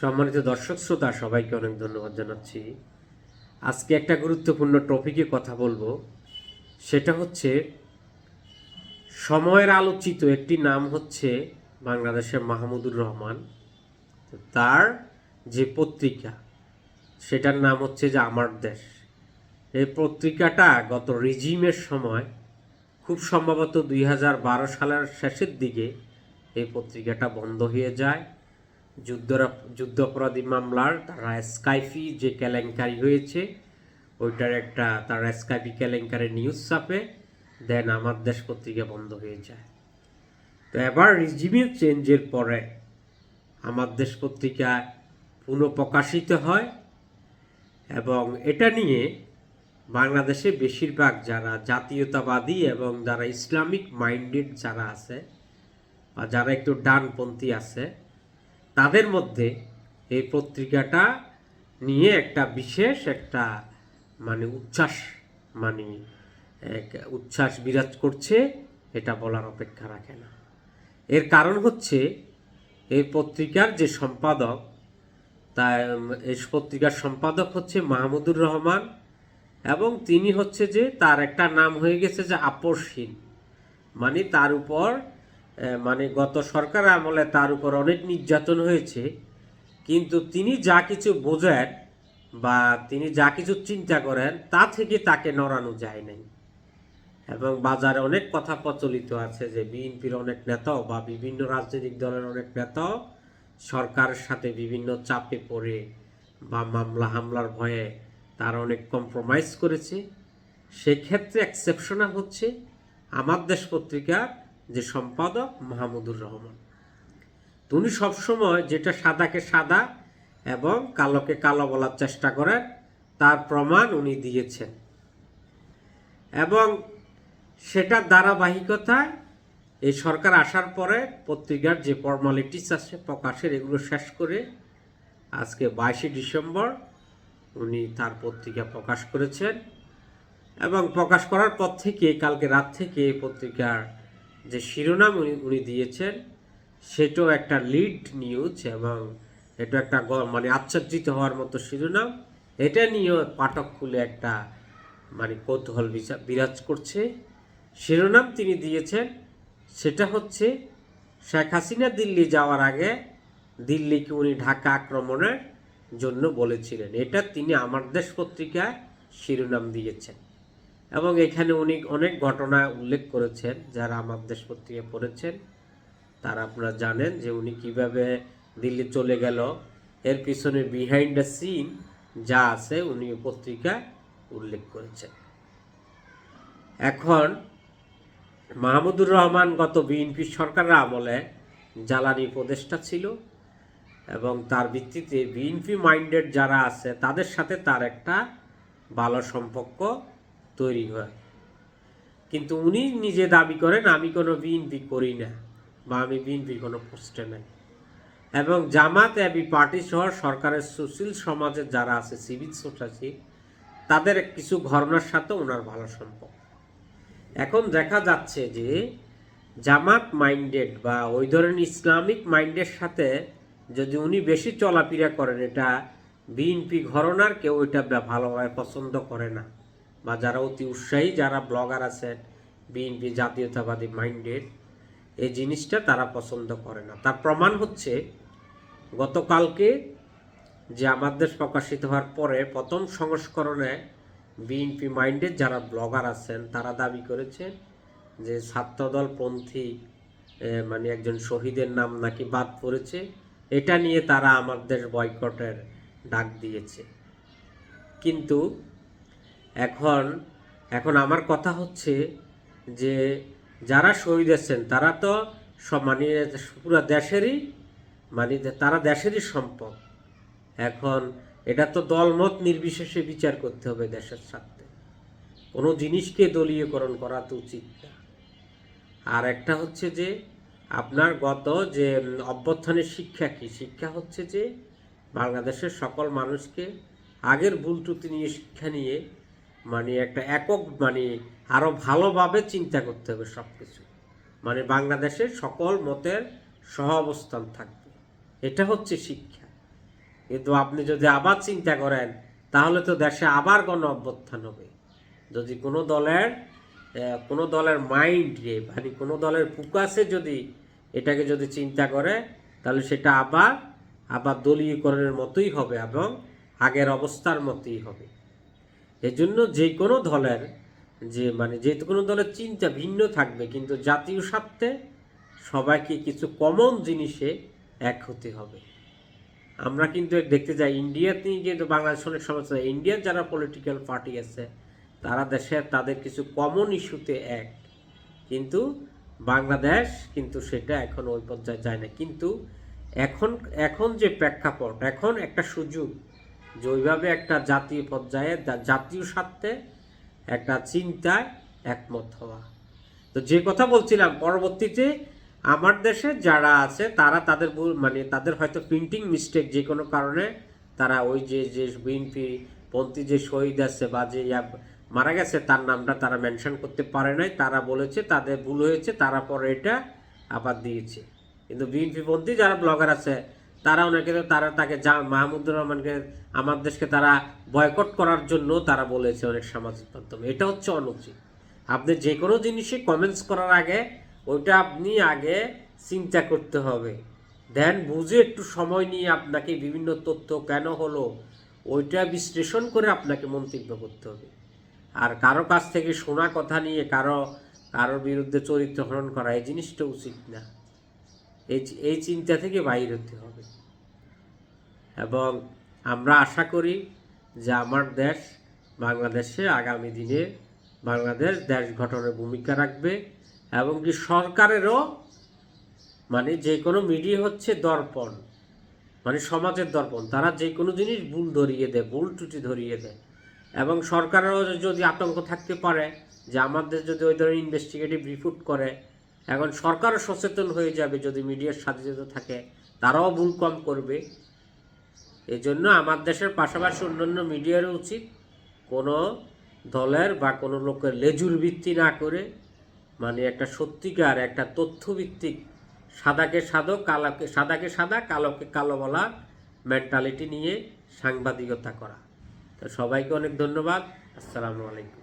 সম্মানিত দর্শক শ্রোতা, সবাইকে অনেক ধন্যবাদ জানাচ্ছি। আজকে একটা গুরুত্বপূর্ণ টপিকে কথা বলব। সেটা হচ্ছে, সময়ের আলোচিত একটি নাম হচ্ছে বাংলাদেশের মাহমুদুর রহমান। তার যে পত্রিকা, সেটার নাম হচ্ছে যে আমার দেশ। এই পত্রিকাটা গত রিজিমের সময়, খুব সম্ভবত দুই হাজার বারো সালের শেষের দিকে এই পত্রিকাটা বন্ধ হয়ে যায়। যুদ্ধরা, যুদ্ধাপরাধী মামলার, তারা স্কাইফি যে কেলেঙ্কারি হয়েছে, ওইটার একটা, তারা স্কাইফি কেলেঙ্কারি নিউজ ছাপে দেন আমার দেশ পত্রিকা বন্ধ হয়ে যায়। তো এবার রিজিমের চেঞ্জের পরে আমার দেশ পত্রিকা পুনঃপ্রকাশিত হয় এবং এটা নিয়ে বাংলাদেশে বেশিরভাগ যারা জাতীয়তাবাদী এবং যারা ইসলামিক মাইন্ডেড যারা আছে, বা যারা একটু ডানপন্থী আছে তাদের মধ্যে এই পত্রিকাটা নিয়ে একটা বিশেষ একটা মানে উচ্ছ্বাস মানে এক উচ্ছ্বাস বিরাজ করছে, এটা বলার অপেক্ষা রাখে না। এর কারণ হচ্ছে এই পত্রিকার যে সম্পাদক তা এই পত্রিকার সম্পাদক হচ্ছে মাহমুদুর রহমান এবং তিনি হচ্ছে যে তার একটা নাম হয়ে গেছে যে আপসহীন মানে তার উপর মানে গত সরকার আমলে তার উপর অনেক নির্যাতন হয়েছে, কিন্তু তিনি যা কিছু বোঝেন বা তিনি যা কিছু চিন্তা করেন, তা থেকে তাকে নড়ানো যায় নাই। এবং বাজারে অনেক কথা প্রচলিত আছে যে বিএনপির অনেক নেতাও বা বিভিন্ন রাজনৈতিক দলের অনেক নেতাও সরকারের সাথে বিভিন্ন চাপে পড়ে বা মামলা হামলার ভয়ে তারা অনেক কম্প্রোমাইজ করেছে। সেক্ষেত্রে এক্সেপশনাল হচ্ছে। আমার দেশ পত্রিকার যে সম্পাদক মাহমুদুর রহমান। উনি সবসময় যেটা সাদাকে সাদা এবং কালোকে কালো বলার চেষ্টা করেন, তার প্রমাণ উনি দিয়েছেন। এবং সেটার ধারাবাহিকতায় এই সরকার আসার পরে পত্রিকার যে ফর্মালিটিস আছে, প্রকাশের, এগুলো শেষ করে আজকে বাইশে ডিসেম্বর উনি তার পত্রিকা প্রকাশ করেছেন। এবং প্রকাশ করার পর থেকে, কালকে রাত থেকে পত্রিকার যে শিরোনাম উনি উনি দিয়েছেন, সেটাও একটা লিড নিউজ এবং এটা একটা মানে আশ্চর্যিত হওয়ার মতো শিরোনাম। এটা নিয়েও পাঠক খুলে একটা মানে কৌতূহল বিরাজ করছে। শিরোনাম তিনি দিয়েছেন, সেটা হচ্ছে, শেখ হাসিনা দিল্লি যাওয়ার আগে দিল্লিকে উনি ঢাকা আক্রমণের জন্য বলেছিলেন। এটা তিনি আমার দেশ পত্রিকায় শিরোনাম দিয়েছেন। এবং এখানে উনি অনেক ঘটনা উল্লেখ করেছেন, যারা আমার দেশ পত্রিকা পড়েছেন। তারা আপনারা জানেন যে উনি কীভাবে দিল্লি চলে গেল। এর পিছনে বিহাইন্ড দ্য সিন যা আছে উনি পত্রিকায় উল্লেখ করেছেন। এখন মাহমুদুর রহমান গত বিএনপি সরকারের আমলে জ্বালানি উপদেষ্টা ছিল এবং তার ভিত্তিতে বিএনপি মাইন্ডেড যারা আছে তাদের সাথে তার একটা ভালো সম্পর্ক তৈরি হয়। কিন্তু উনি নিজে দাবি করেন, আমি কোনো বিএনপি করি না বা আমি বিএনপির কোনো পোস্টে নাই। এবং জামাত এবি পার্টি সহ সরকারের সুশীল সমাজের যারা আছে সিভিল সোসাইটি, তাদের কিছু ঘটনার সাথে ওনার ভালো সম্পর্ক। এখন দেখা যাচ্ছে যে জামাত মাইন্ডেড বা ওই ধরনের ইসলামিক মাইন্ডের সাথে যদি উনি বেশি চলাফেরা করেন, এটা বিএনপি ঘরনার কেউ এটা ভালোভাবে পছন্দ করে না। বা যারা অতি উৎসাহী, যারা ব্লগার আছেন, বিএনপি জাতীয়তাবাদী মাইন্ডের এই জিনিসটা তারা পছন্দ করে না। তার প্রমাণ হচ্ছে গতকালকে যে আমার দেশ প্রকাশিত হওয়ার পরে প্রথম সংস্করণে বিএনপি মাইন্ডের যারা ব্লগার আছেন, তারা দাবি করেছেন যে ছাত্রদল পন্থী মানে একজন শহীদের নাম নাকি বাদ পড়েছে। এটা নিয়ে তারা আমার দেশ বয়কটের ডাক দিয়েছে। কিন্তু এখন এখন আমার কথা হচ্ছে যে যারা শহীদ আছেন তারা তো সব মানে পুরো দেশেরই মানে তারা দেশেরই সম্পদ। এখন এটা তো দলমত নির্বিশেষে বিচার করতে হবে দেশের স্বার্থে। কোনো জিনিসকে দলীয়করণ করা তো উচিত না। আর একটা হচ্ছে যে আপনার গত যে অভ্যর্থনের শিক্ষা কি? শিক্ষা হচ্ছে যে বাংলাদেশের সকল মানুষকে আগের ভুল ত্রুটি নিয়ে শিক্ষা নিয়ে মানে একটা একক মানে আরও ভালোভাবে চিন্তা করতে হবে সব কিছু মানে বাংলাদেশের সকল মতের সহ অবস্থান থাকবে। এটা হচ্ছে শিক্ষা। কিন্তু আপনি যদি আবার চিন্তা করেন, তাহলে তো দেশে আবার গণ অভ্যুত্থান হবে। যদি কোনো দলের কোনো দলের মাইন্ডে মানে কোনো দলের ফোকাসে যদি এটাকে যদি চিন্তা করে, তাহলে সেটা আবার আবার দলীয়করণের মতোই হবে এবং আগের অবস্থার মতোই হবে। এজন্য যে কোনো দলের যে মানে যে কোনো দলের চিন্তা ভিন্ন থাকবে, কিন্তু জাতীয় স্বার্থে সবাইকে কিছু কমন জিনিসে এক হতে হবে। আমরা কিন্তু দেখতে যাই ইন্ডিয়াতে কিন্তু বাংলাদেশ অনেক সমস্যা ইন্ডিয়ার যারা পলিটিক্যাল পার্টি আছে, তারা দেশের তাদের কিছু কমন ইস্যুতে এক। কিন্তু বাংলাদেশ কিন্তু সেটা এখন ওই পর্যায়ে যায় না। কিন্তু এখন এখন যে প্রেক্ষাপট, এখন একটা সুযোগ যে ওইভাবে একটা জাতীয় পর্যায়ে জাতীয় স্বার্থে একটা চিন্তায় একমত হওয়া। তো যে কথা বলছিলাম, পরবর্তীতে আমার দেশে যারা আছে, তারা তাদের মানে তাদের হয়তো প্রিন্টিং মিস্টেক যে কোনো কারণে তারা ওই যে যে বিএনপি পন্থী যে শহীদ আছে বা যে মারা গেছে, তার নামটা তারা মেনশন করতে পারে নাই। তারা বলেছে, তাদের ভুল হয়েছে, তারা পরে এটা আবার দিয়েছে। কিন্তু বিএনপি পন্থী যারা ব্লগার আছে তারা ওনাকে, তারা তাকে যা মাহমুদুর রহমানকে, আমার দেশকে তারা বয়কট করার জন্য তারা বলেছে অনেক সামাজিক মাধ্যমে। এটা হচ্ছে অনুচিত। আপনি যে কোনো জিনিসে কমেন্টস করার আগে, ওইটা আপনি আগে চিন্তা করতে হবে। দেন বুঝে একটু সময় নিয়ে আপনাকে বিভিন্ন তথ্য কেন হলো, ওইটা বিশ্লেষণ করে আপনাকে মন্তব্য করতে হবে। আর কারও কাছ থেকে শোনা কথা নিয়ে, কারও, কারোর বিরুদ্ধে চরিত্র হরণ করা, এই জিনিসটা উচিত না। এই এই চিন্তা থেকে বাইর হতে হবে। এবং আমরা আশা করি যে আমার দেশ বাংলাদেশে আগামী দিনে বাংলাদেশ দেশ গঠনের ভূমিকা রাখবে এবং কি সরকারেরও মানে যে কোনো মিডিয়া হচ্ছে দর্পণ মানে সমাজের দর্পণ। তারা যে কোনো জিনিস ভুল ধরিয়ে দেয়, ভুল ত্রুটি ধরিয়ে দেয়। এবং সরকারেরও যদি আতঙ্ক থাকতে পারে যে আমাদের যদি ওই ধরনের ইনভেস্টিগেটিভ রিপোর্ট করে এখন সরকারও সচেতন হয়ে যাবে যদি মিডিয়ার স্বাধীনতা থাকে, তারাও ভুল কম করবে। এই জন্য আমার দেশের পাশাপাশি অন্যান্য মিডিয়ারও উচিত কোনো দলের বা কোনো লোকের লেজুর ভিত্তি না করে মানে একটা সত্যিকার, একটা তথ্যভিত্তিক, সাদাকে সাদো কালোকে সাদাকে সাদা, কালোকে কালো বলা মেন্টালিটি নিয়ে সাংবাদিকতা করা। তো সবাইকে অনেক ধন্যবাদ। আসসালামু আলাইকুম।